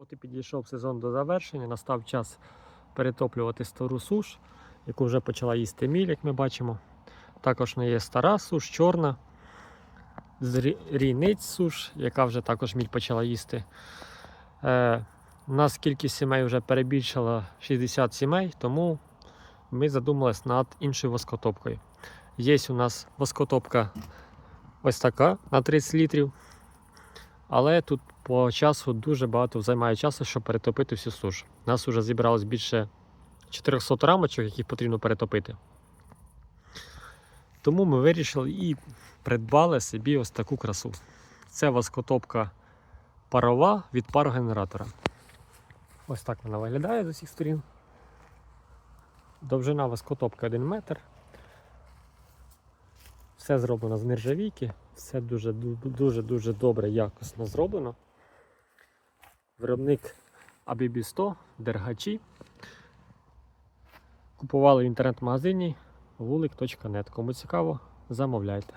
От і підійшов сезон до завершення, настав час перетоплювати стару суш, яку вже почала їсти міль, як ми бачимо. Також не є стара суш, чорна, з рійниць суш, яка вже також міль почала їсти. Е, у нас кількість сімей вже перебільшила 60 сімей, тому ми задумались над іншою воскотопкою. Є у нас воскотопка ось така на 30 літрів. Але тут по часу дуже багато займає часу, щоб перетопити всю суш. У нас вже зібралось більше 400 рамочок, яких потрібно перетопити. Тому ми вирішили і придбали собі ось таку красу. Це воскотопка парова від парогенератора. Ось так вона виглядає з усіх сторін. Довжина воскотопки 1 метр. Все зроблено з нержавійки, все дуже дуже дуже добре, якісно зроблено. Виробник ABB 100, дергачі. Купували в інтернет-магазині вулик.нет. Кому цікаво, замовляйте.